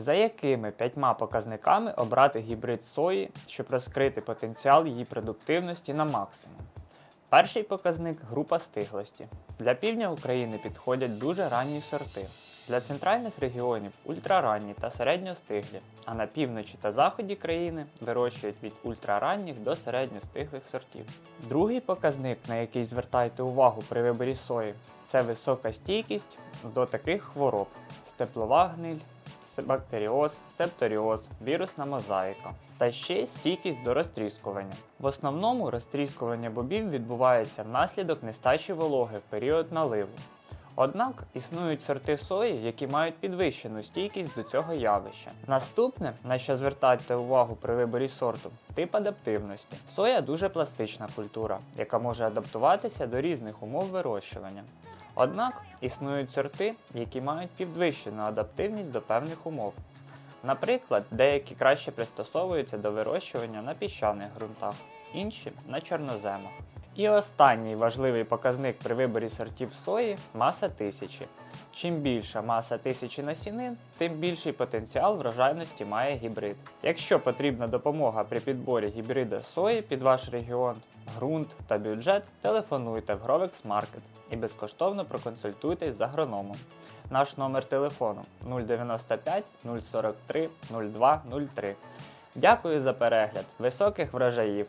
За якими п'ятьма показниками обрати гібрид сої, щоб розкрити потенціал її продуктивності на максимум? Перший показник група стиглості. Для півдня України підходять дуже ранні сорти. Для центральних регіонів ультраранні та середньостиглі, а на півночі та заході країни вирощують від ультраранніх до середньостиглих сортів. Другий показник, на який звертайте увагу при виборі сої, це висока стійкість до таких хвороб: степлова гниль, бактеріоз, септоріоз, вірусна мозаїка та ще стійкість до розтріскування. В основному розтріскування бобів відбувається внаслідок нестачі вологи в період наливу. Однак існують сорти сої, які мають підвищену стійкість до цього явища. Наступне, на що звертайте увагу при виборі сорту, тип адаптивності. Соя дуже пластична культура, яка може адаптуватися до різних умов вирощування. Однак існують сорти, які мають підвищену адаптивність до певних умов. Наприклад, деякі краще пристосовуються до вирощування на піщаних ґрунтах, інші на чорноземах. І останній важливий показник при виборі сортів сої маса тисячі. Чим більша маса тисячі насінин, тим більший потенціал врожайності має гібрид. Якщо потрібна допомога при підборі гібрида сої під ваш регіон, ґрунт та бюджет, телефонуйте в Grovex Market і безкоштовно проконсультуйтесь з агрономом. Наш номер телефону 095 043 0203. Дякую за перегляд. Високих врожаїв!